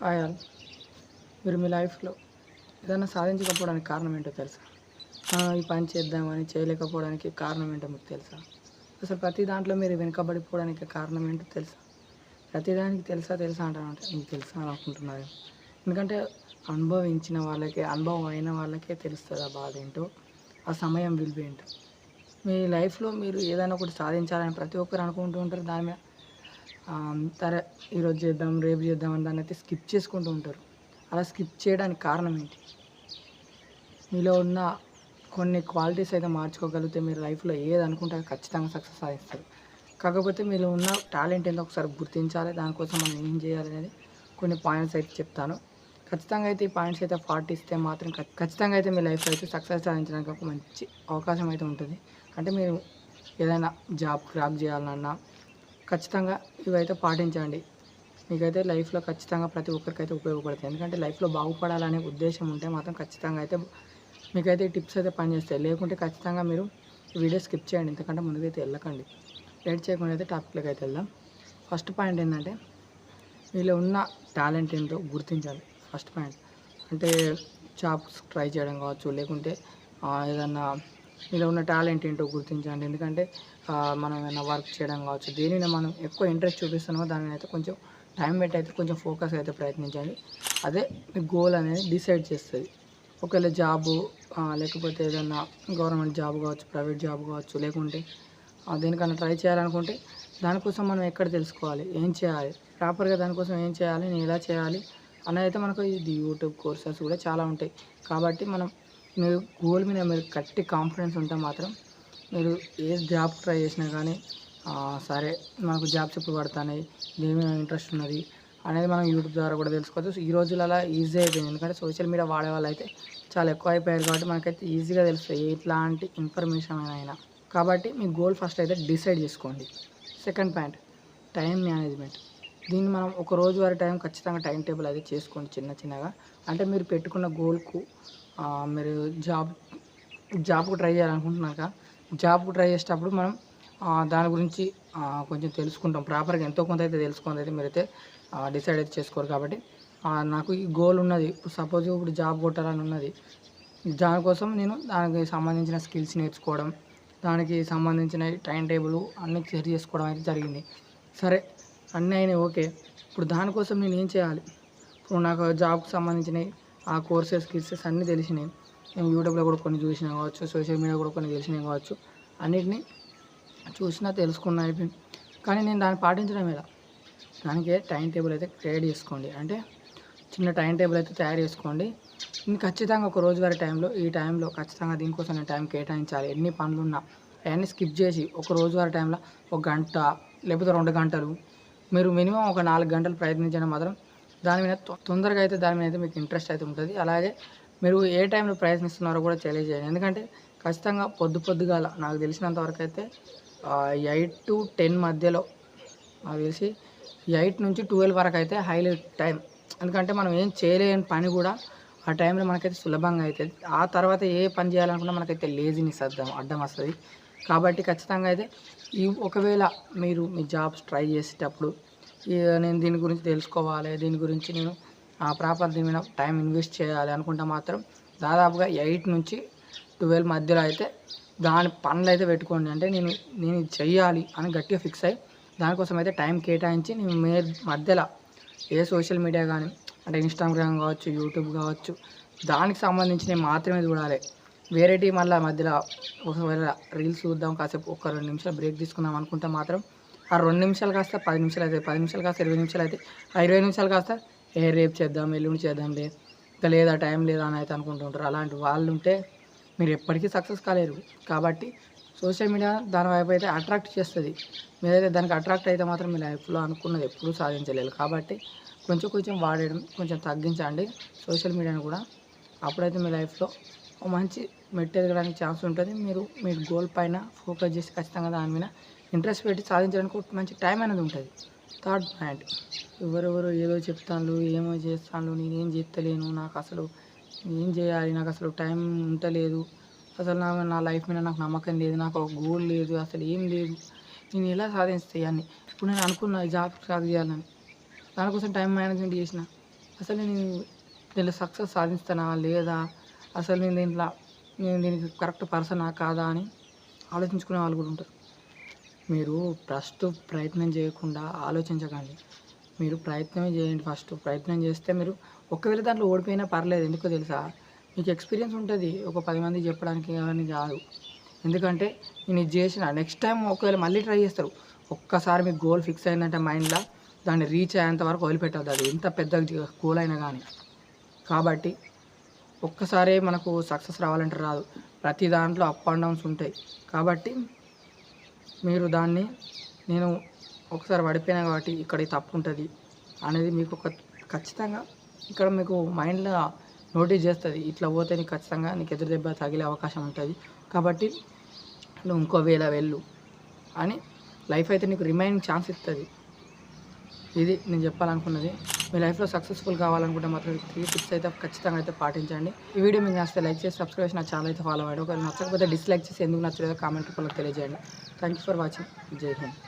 Hi all మీరు మీ లైఫ్లో ఏదైనా సాధించకపోవడానికి కారణం ఏంటో తెలుసా? ఈ పని చేద్దామని చేయలేకపోవడానికి కారణం ఏంటో మీకు తెలుసా? అసలు ప్రతి దాంట్లో మీరు వెనుకబడిపోవడానికి కారణం ఏంటో తెలుసా? ప్రతిదానికి తెలుసా తెలుసా అంటానంటే మీకు తెలుసా అని అనుకుంటున్నారు. ఎందుకంటే అనుభవించిన వాళ్ళకే అనుభవం అయిన వాళ్ళకే తెలుస్తుంది ఆ బాధ ఏంటో ఆ సమయం విలువ ఏంటో. మీ లైఫ్లో మీరు ఏదైనా ఒకటి సాధించాలని ప్రతి ఒక్కరు అనుకుంటూ ఉంటారు. దాని మీద సరే ఈరోజు చేద్దాం రేపు చేద్దాం అని దాన్ని అయితే స్కిప్ చేసుకుంటూ ఉంటారు. అలా స్కిప్ చేయడానికి కారణం ఏంటి? మీలో ఉన్న కొన్ని క్వాలిటీస్ అయితే మార్చుకోగలిగితే మీరు లైఫ్లో ఏది అనుకుంటే అది ఖచ్చితంగా సక్సెస్ సాధిస్తారు. కాకపోతే మీలో ఉన్న టాలెంట్ ఏంటో ఒకసారి గుర్తించాలి. దానికోసం మనం ఏం చేయాలి అనేది కొన్ని పాయింట్స్ అయితే చెప్తాను. ఖచ్చితంగా అయితే ఈ పాయింట్స్ అయితే పాటిస్తే మాత్రం ఖచ్చితంగా అయితే మీ లైఫ్లో అయితే సక్సెస్ సాధించడానికి ఒక మంచి అవకాశం అయితే ఉంటుంది. అంటే మీరు ఏదైనా జాబ్ క్రాక్ చేయాలన్నా ఖచ్చితంగా ఇవైతే పాటించండి. మీకైతే లైఫ్లో ఖచ్చితంగా ప్రతి ఒక్కరికైతే ఉపయోగపడతాయి. ఎందుకంటే లైఫ్లో బాగుపడాలనే ఉద్దేశం ఉంటే మాత్రం ఖచ్చితంగా అయితే మీకైతే ఈ టిప్స్ అయితే పనిచేస్తాయి. లేకుంటే ఖచ్చితంగా మీరు వీడియో స్కిప్ చేయండి. ఎందుకంటే ముందుకైతే వెళ్ళకండి. లేట్ చేయకుండా అయితే టాపిక్లోకి అయితే వెళ్దాం. ఫస్ట్ పాయింట్ ఏంటంటే మీలో ఉన్న టాలెంట్ ఏంటో గుర్తించాలి. First point. అంటే జాబ్స్ ట్రై చేయడం కావచ్చు లేకుంటే ఏదన్నా మీలో ఉన్న టాలెంట్ ఏంటో గుర్తించండి. ఎందుకంటే మనం ఏమైనా వర్క్ చేయడం కావచ్చు దేనిని మనం ఎక్కువ ఇంట్రెస్ట్ చూపిస్తున్నామో దానిని అయితే కొంచెం టైం పెట్టి అయితే కొంచెం ఫోకస్ అయితే ప్రయత్నించండి. అదే మీ గోల్ అనేది డిసైడ్ చేస్తుంది. ఒకవేళ జాబు లేకపోతే ఏదన్నా గవర్నమెంట్ జాబ్ కావచ్చు ప్రైవేట్ జాబ్ కావచ్చు లేకుంటే దేనికన్నా ట్రై చేయాలనుకుంటే దానికోసం మనం ఎక్కడ తెలుసుకోవాలి? ఏం చేయాలి? ప్రాపర్గా దానికోసం ఏం చేయాలి? నేను ఎలా చేయాలి? అనేది అయితే మనకు ఇది యూట్యూబ్ కోర్సెస్ కూడా చాలా ఉంటాయి. కాబట్టి మనం మీరు గోల్ మీద మీరు గట్టి కాన్ఫిడెన్స్ ఉంటే మాత్రం మీరు ఏ జాబ్ ట్రై చేసినా కానీ సరే మనకు జాబ్స్ ఎప్పుడు పడుతున్నాయి దేని ఇంట్రెస్ట్ ఉన్నది అనేది మనం యూట్యూబ్ ద్వారా కూడా తెలుసుకోవచ్చు. ఈ రోజులలో ఈజీ అయిపోయింది. ఎందుకంటే సోషల్ మీడియా వాడే వాళ్ళు అయితే చాలా ఎక్కువ అయిపోయారు కాబట్టి మనకైతే ఈజీగా తెలుస్తాయి. ఎట్లాంటి ఇన్ఫర్మేషన్ అయినా కాబట్టి మీ గోల్ ఫస్ట్ అయితే డిసైడ్ చేసుకోండి. సెకండ్ పాయింట్ టైం మేనేజ్మెంట్ దీన్ని మనం ఒక రోజు వారి టైం ఖచ్చితంగా టైం టేబుల్ అయితే చేసుకోండి చిన్న చిన్నగా అంటే మీరు పెట్టుకున్న గోల్కు మీరు జాబ్ జాబ్కు ట్రై చేయాలనుకుంటున్నాక జాబ్కు ట్రై చేసేటప్పుడు మనం దాని గురించి కొంచెం తెలుసుకుంటాం. ప్రాపర్గా ఎంతో కొంత అయితే తెలుసుకుంది అయితే మీరైతే డిసైడ్ అయితే చేసుకోరు కాబట్టి నాకు ఈ గోల్ ఉన్నది. ఇప్పుడు సపోజ్ ఇప్పుడు జాబ్ కొట్టాలని ఉన్నది. దానికోసం నేను దానికి సంబంధించిన స్కిల్స్ నేర్చుకోవడం దానికి సంబంధించిన టైం టేబుల్ అన్నీ సెట్ చేసుకోవడం అయితే జరిగింది. సరే అన్నీ అయినాయి ఓకే. ఇప్పుడు దానికోసం నేను ఏం చేయాలి? ఇప్పుడు నాకు జాబ్కి సంబంధించినవి ఆ కోర్సెస్ కిర్సెస్ అన్నీ తెలిసినాయి. నేను యూట్యూబ్లో కూడా కొన్ని చూసినా కావచ్చు సోషల్ మీడియా కూడా కొన్ని తెలిసినాయి కావచ్చు. అన్నిటినీ చూసినా తెలుసుకున్నా అయిపోయింది కానీ నేను దాన్ని పాటించడం ఎలా? దానికి టైం టేబుల్ అయితే క్రియేట్ చేసుకోండి. అంటే చిన్న టైం టేబుల్ అయితే తయారు చేసుకోండి. నేను ఖచ్చితంగా ఒక రోజువారి టైంలో ఈ టైంలో ఖచ్చితంగా దీనికోసం నేను టైం కేటాయించాలి. ఎన్ని పనులు ఉన్నా అవన్నీ స్కిప్ చేసి ఒక రోజువారి టైంలో ఒక గంట లేకపోతే రెండు గంటలు మీరు మినిమం ఒక నాలుగు గంటలు ప్రయత్నించడం మాత్రం దాని మీద తొ- తొందరగా అయితే దాని మీద అయితే మీకు ఇంట్రెస్ట్ అయితే ఉంటుంది. అలాగే మీరు ఏ టైంలో ప్రయత్నిస్తున్నారో కూడా తెలియజేయండి. ఎందుకంటే ఖచ్చితంగా పొద్దు పొద్దుగాల నాకు తెలిసినంత వరకు అయితే ఎయిట్ టు టెన్ మధ్యలో నాకు తెలిసి ఎయిట్ నుంచి ట్వెల్వ్ వరకు అయితే హైలైట్ టైం. ఎందుకంటే మనం ఏం చేయలేని పని కూడా ఆ టైంలో మనకైతే సులభంగా అవుతుంది ఆ తర్వాత ఏ పని చేయాలనుకున్నా మనకైతే లేజినెస్ అర్థం అడ్డం వస్తుంది. కాబట్టి ఖచ్చితంగా అయితే ఈ ఒకవేళ మీరు మీ జాబ్స్ ట్రై చేసేటప్పుడు నేను దీని గురించి తెలుసుకోవాలి దీని గురించి నేను ఆ ప్రాపర్ దీని మీద టైం ఇన్వెస్ట్ చేయాలి అనుకుంటే మాత్రం దాదాపుగా ఎయిట్ నుంచి ట్వెల్వ్ మధ్యలో అయితే దాని పనులు అయితే పెట్టుకోండి. అంటే నేను నేను చెయ్యాలి అని గట్టిగా ఫిక్స్ అయ్యి దానికోసం అయితే టైం కేటాయించి నేను మే మధ్యలో ఏ సోషల్ మీడియా కానీ అంటే ఇన్స్టాగ్రామ్ కావచ్చు యూట్యూబ్ కావచ్చు దానికి సంబంధించినవి మాత్రమే చూడాలి. వేరేటి మళ్ళీ మధ్యలో ఒకవేళ రీల్స్ చూద్దాం కాసేపు ఒక రెండు నిమిషాలు బ్రేక్ తీసుకుందాం అనుకుంటే మాత్రం ఆ రెండు నిమిషాలు కాస్త పది నిమిషాలు అయితే పది నిమిషాలు కాస్త ఇరవై నిమిషాలు అయితే ఆ ఇరవై నిమిషాలు కాస్త ఏ రేపు చేద్దాం ఎల్లుండి చేద్దాం లేదు ఇంకా లేదా టైం లేదా అని అయితే అనుకుంటుంటారు అలాంటి వాళ్ళు ఉంటే మీరు ఎప్పటికీ సక్సెస్ కాలేరు. కాబట్టి సోషల్ మీడియా దాని వైపు అయితే అట్రాక్ట్ చేస్తుంది. మీరైతే దానికి అట్రాక్ట్ అయితే మాత్రం మీ లైఫ్లో అనుకున్నది ఎప్పుడూ సాధించలేరు. కాబట్టి కొంచెం కొంచెం వాడడం కొంచెం తగ్గించండి. సోషల్ మీడియాని కూడా అప్పుడైతే మీ లైఫ్లో మంచి మెట్టు ఎదగడానికి ఛాన్స్ ఉంటుంది. మీరు మీ గోల్ పైన ఫోకస్ చేసి ఖచ్చితంగా దాని మీద ఇంట్రెస్ట్ పెట్టి సాధించడానికి ఒక మంచి టైం అనేది ఉంటుంది. Third point. ఎవరెవరు ఏదో చెప్తాను ఏమో చేస్తాను నేనేం చేస్తలేను నాకు అసలు ఏం చేయాలి నాకు అసలు టైం ఉంటలేదు. అసలు నా నా లైఫ్ మీద నాకు నమ్మకం లేదు నాకు ఒక గోల్ లేదు అసలు ఏం లేదు. నేను ఎలా సాధిస్తాయి అని ఇప్పుడు నేను అనుకున్నా జాబ్ సాధ చేయాలని. దానికోసం టైం మేనేజ్మెంట్ చేసిన. అసలు నేను దీంట్లో సక్సెస్ సాధిస్తానా లేదా? అసలు నేను దీంట్లో నేను దీనికి కరెక్ట్ పర్సనా కాదా అని ఆలోచించుకునే వాళ్ళు కూడా ఉంటారు. మీరు ఫస్ట్ ప్రయత్నం చేయకుండా ఆలోచించకండి. మీరు ప్రయత్నమే చేయండి ఫస్ట్. ప్రయత్నం చేస్తే మీరు ఒకవేళ దాంట్లో ఓడిపోయినా పర్లేదు. ఎందుకో తెలుసా? మీకు ఎక్స్పీరియన్స్ ఉంటుంది. ఒక పది మంది చెప్పడానికి కానీ కాదు. ఎందుకంటే నేను ఇది చేసిన. నెక్స్ట్ టైం ఒకవేళ మళ్ళీ ట్రై చేస్తారు. ఒక్కసారి మీకు గోల్ ఫిక్స్ అయిందంటే మైండ్లో దాన్ని రీచ్ అయ్యేంత వరకు వదిలిపెట్టద్దు అది ఎంత పెద్ద గోల్ అయినా కానీ. కాబట్టి ఒక్కసారే మనకు సక్సెస్ రావాలంటే రాదు. ప్రతి దాంట్లో అప్ అండ్ డౌన్స్ ఉంటాయి. కాబట్టి మీరు దాన్ని నేను ఒకసారి పడిపోయినా కాబట్టి ఇక్కడ తప్పు ఉంటుంది అనేది మీకు ఒక ఖచ్చితంగా ఇక్కడ మీకు మైండ్లో నోటీస్ చేస్తుంది. ఇట్లా పోతే నీకు ఖచ్చితంగా నీకు ఎదురు దెబ్బ తగిలే అవకాశం ఉంటుంది. కాబట్టి నువ్వు ఇంకో వేళ వెళ్ళు అని లైఫ్ అయితే నీకు రిమైనింగ్ ఛాన్స్ ఇస్తుంది. ఇది నేను చెప్పాలనుకున్నది. మీ లైఫ్లో సక్సెస్ఫుల్ కావాలనుకుంటే మాత్రం త్రీ టిప్స్ అయితే ఖచ్చితంగా అయితే పాటించండి. ఈ వీడియో మీకు నచ్చితే లైక్ చేసి సబ్స్క్రైబ్ చేసి నా ఛానల్ అయితే ఫాలో అవ్వండి. ఒకవేళ నచ్చకపోతే డిస్లైక్ చేసి ఎందుకు నచ్చలేదో కామెంట్ రూపంలో తెలియజేయండి. థ్యాంక్ యూ ఫర్ వాచింగ్ జై హింద్.